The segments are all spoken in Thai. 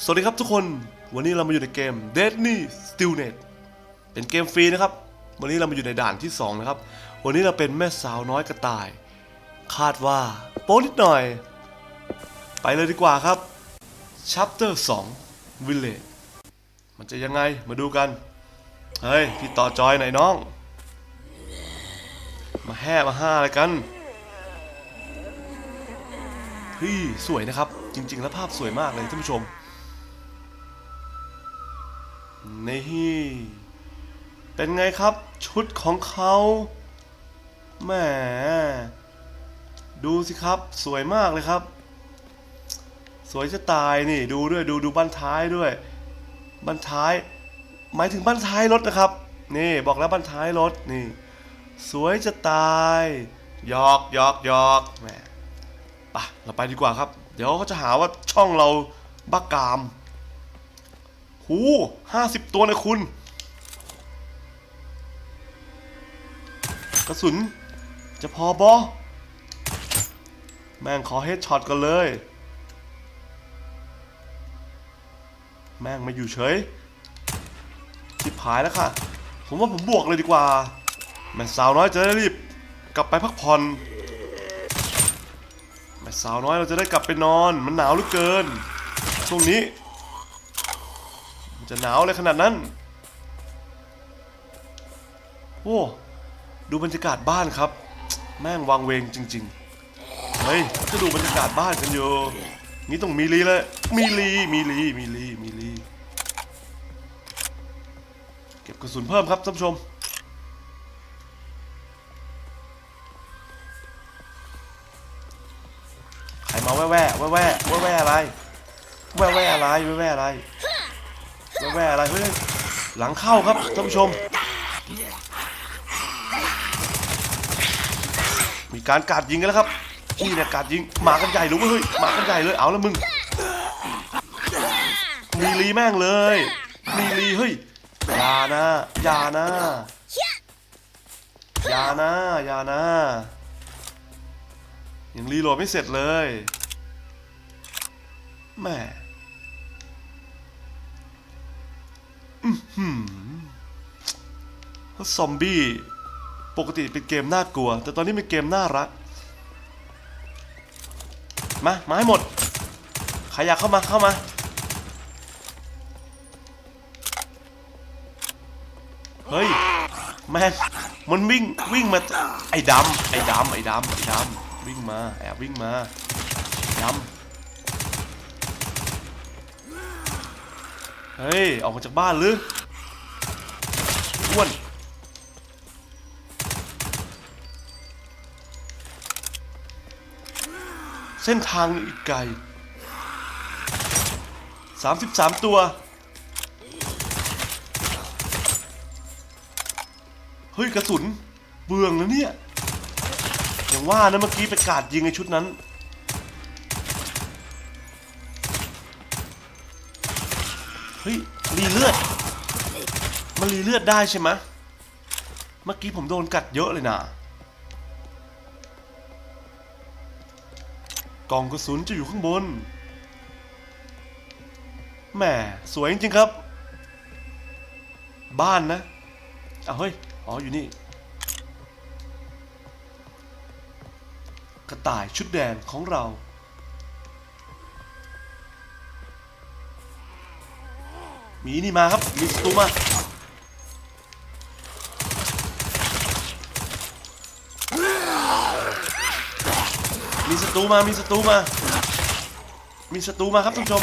สวัสดีครับทุกคน วันนี้เรามาอยู่ในเกม Deadly Stillnet เป็นเกมฟรีนะครับ วันนี้เรามาอยู่ในด่านที่ 2 นะครับ วันนี้เราเป็นแม่สาวน้อยกระต่าย คาดว่า โป๊นิดหน่อย ไปเลยดีกว่าครับ Chapter 2 Village มันจะยังไงมาดูกัน เฮ้ย พี่ต่อจอยหน่อยน้อง มาแห่มาห้าอะไรกันเฮ้ยสวยนะครับ จริง ๆ แล้วภาพสวยมากเลยท่านผู้ชม นี่เป็นไงครับชุดของเขาแหมดูสิครับสวยมากเลยครับ สวยจะตายนี่ดูด้วยดูดูบั้นท้ายด้วย บั้นท้าย หมายถึงบั้นท้ายรถนะครับ นี่บอกแล้วบั้นท้ายรถนี่ สวยจะตายหยอกหยอกหยอกแหมไปเราไปดีกว่าครับ เดี๋ยวเขาจะหาว่าช่องเราบ้ากาม หูห้าสิบตัวนะคุณ กระสุน จะพอบอแม่งขอเฮดช็อตกันเลย แม่งไม่อยู่เฉยชิบหายแล้วค่ะ ผมว่าผมบวกเลยดีกว่า แม่สาวน้อยจะได้รีบ กลับไปพักผ่อน แม่สาวน้อยเราจะได้กลับไปนอน มันหนาวเหลือเกิน ช่วงนี้ มันจะหนาวเลยขนาดนั้น โอ้ดูบรรยากาศบ้านครับ แม่งวังเวงจริงๆ เฮ้ยก็ดูบรรยากาศบ้านกันอยู่นี่ต้องมีลีเลยมีลีมีลีมีลีมีลีเก็บกระสุนเพิ่มครับท่านผู้ชมใครมาแแว่แว่แว่แว่แว่อะไร แว่แว่อะไรแว่แว่อะไร แว่แว่อะไรเฮ้ยหลังเข้าครับท่านผู้ชม มีการกาดยิงกันแล้วครับนี่เนี่ยกาดยิงหมากันใหญ่เลยเว้ยเฮ้ยหมากันใหญ่เลยเอาล้วมึง มีลีแม่งเลย มีลีเฮ้ยอย่านะอย่านะอย่านะอย่านะยังรีโหลดไม่เสร็จเลยแหม่ เพราะซอมบี้ ปกติเป็นเกมน่ากลัว แต่ตอนนี้เป็นเกมน่ารัก มามาให้หมด ใครอยากเข้ามาเข้ามา เฮ้ย แม่มันวิ่งวิ่งมา ไอ้ดำไอ้ดำไอ้ดำไอ้ดำวิ่งมา แอบวิ่งมาดำ เฮ้ย ออกมาจากบ้านหรืออ้วนเส้นทางอีกไกล 33 ตัว เฮ้ย กระสุน เบืองแล้วเนี่ย อย่างว่านะเมื่อกี้ไปกาดยิงในชุดนั้น เฮ้ยรีเลือด มันรีเลือดได้ใช่ไหมเมื่อกี้ผมโดนกัดเยอะเลยนะกล่องกระสุนจะอยู่ข้างบนแหมสวยจริงๆครับ บ้านนะเอาเฮ้ย อ๋อ อยู่นี่ กระต่ายชุดแดงของเรา มีนี่มาครับมีสตูมามีศัตรูมา มีศัตรูมา มีศัตรูมาครับท่านผู้ชม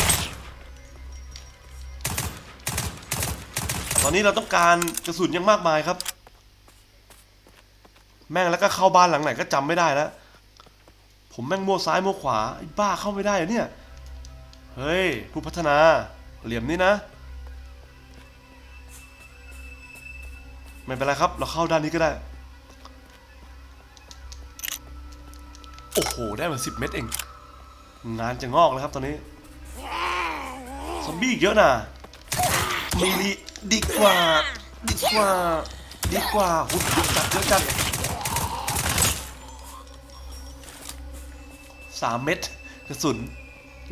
ตอนนี้เราต้องการกระสุนยังมากมายครับ แม่งแล้วก็เข้าบ้านหลังไหนก็จำไม่ได้แล้ว ผมแม่งมั่วซ้ายมั่วขวาไอ้บ้าเข้าไม่ได้เหรอเนี่ย เฮ้ยผู้พัฒนา เหลี่ยมนี่นะ ไม่เป็นไรครับ เราเข้าด้านนี้ก็ได้ โอ้โห ได้มาสิบเม็ดเอง งานจะงอกแล้วครับตอนนี้ ซอมบี้เยอะนะมีลีดีกว่า ดีกว่า ดีกว่าหุดเยอะจัดเยอะจัดสามเม็ดกระสุน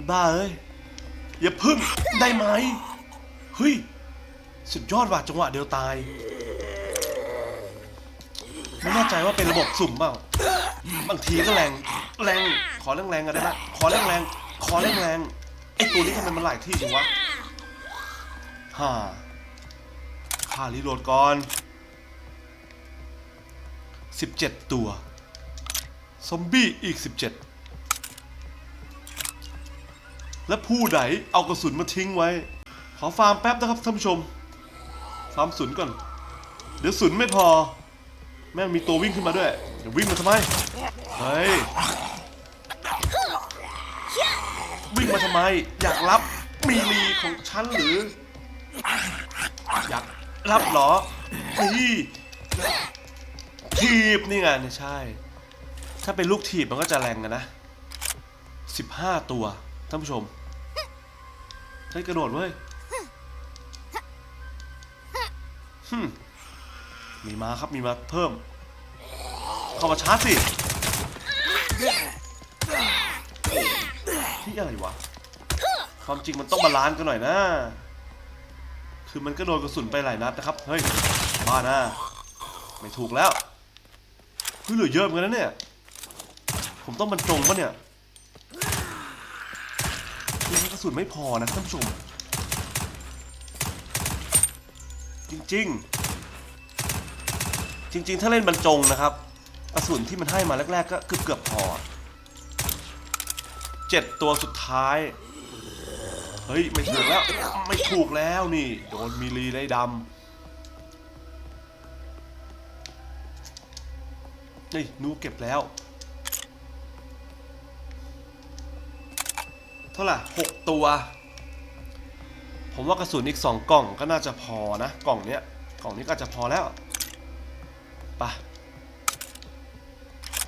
บ้าเอ้ย อย่าพึ่งได้ไหม เฮ้ย สุดยอดว่ะจังหวะเดียวตาย ไม่แน่ใจว่าเป็นระบบสุ่มเปล่าบางทีก็แรงแรงขอแรงแรงกันได้ไหมขอแรงแรงขอแรงแรงไอตัวนี้ทำไมมันหลายที่จังวะฮ่าค่ารีโหลดก่อน17 ตัว ซอมบี้อีก 17 และผู้ใดเอากระสุนมาทิ้งไว้ ขอฟาร์มแป๊บนะครับท่านผู้ชม ฟาร์มสุนก่อน เดี๋ยวสุนไม่พอ แม่งมีตัววิ่งขึ้นมาด้วยเดี๋ยววิ่งมาทำไมเฮ้ยวิ่งมาทำไม อยากรับมีลีของฉันหรือ อยากรับเหรอนี่ทีบนี่ไงเนี่ยใช่ ถ้าเป็นลูกถีบมันก็จะแรงกันนะ15ตัวท่านผู้ชมเฮ้กระโดดเว้ยฮึ มีมาครับมีมาเพิ่ม เข้ามาชาร์จสิที่อะไรวะความจริงมันต้องบาลานซ์กันหน่อยนะ คือมันก็โดนกระสุนไปหลายนัดนะครับ เฮ้ย บ้านะไม่ถูกแล้วเฮ้ยเหลือเยอะเหมือนกันนะเนี่ย ผมต้องบรรจงปะเนี่ยยังกระสุนไม่พอนะท่านผู้ชม จริงๆ จริง ๆ ถ้าเล่นบรรจงนะครับกระสุนที่มันให้มาแรก ๆ ก็เกือบเกือบพอเจ็ดตัวสุดท้าย เฮ้ย ไม่ถูกแล้ว ไม่ถูกแล้วนี่ โดนมีลีได้ดำนี่นูเก็บแล้ว เท่าไหร่หกตัว ผมว่ากระสุนอีกสองกล่องก็น่าจะพอนะ กล่องเนี้ย กล่องนี้ก็จะพอแล้ว ปะ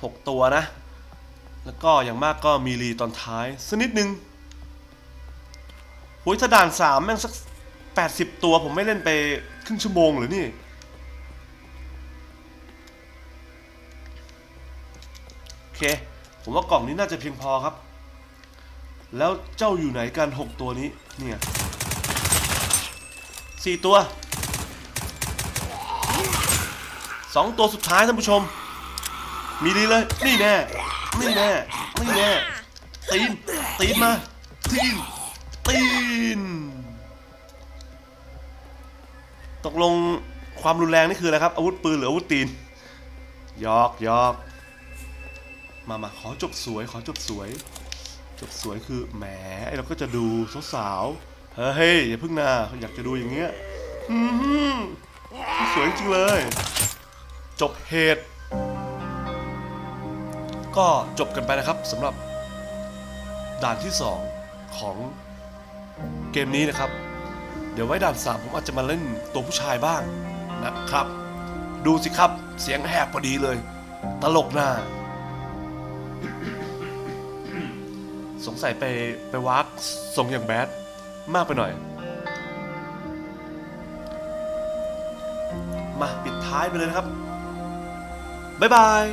หกตัวนะ แล้วก็อย่างมากก็มีรีตอนท้ายสักนิดนึงโหยถ้าด่านสามแม่งสักแปดสิบตัวผมไม่เล่นไปครึ่งชั่วโมงหรือนี่ โอเค ผมว่ากล่องนี้น่าจะเพียงพอครับ แล้วเจ้าอยู่ไหนกันหกตัวนี้ เนี่ยสี่ตัว สองตัวสุดท้ายท่านผู้ชม มีดีเลย นี่แน่ นี่แน่ นี่แน่ ตีน ตีนมา ตีน ตีน ตกลงความรุนแรงนี่คืออะไรครับ อาวุธปืนหรืออาวุธตีน ยอกยอก มามาขอจบสวย ขอจบสวย จบสวยคือแหมไอเราก็จะดูสาวๆ เฮ้ยอย่าพิ่งนาอยากจะดูอย่างเงี้ยสวยจริงเลย จบเหตุ ก็จบกันไปนะครับสำหรับด่านที่ 2 ของเกมนี้นะครับ เดี๋ยวไว้ด่าน 3 ผมอาจจะมาเล่นตัวผู้ชายบ้างนะครับ ดูสิครับเสียงแหบพอดีเลย ตลกหน้า สงสัยไปไปวักทรงอย่างแบดมากไปหน่อย มาปิดท้ายไปเลยนะครับ บ๊ายบาย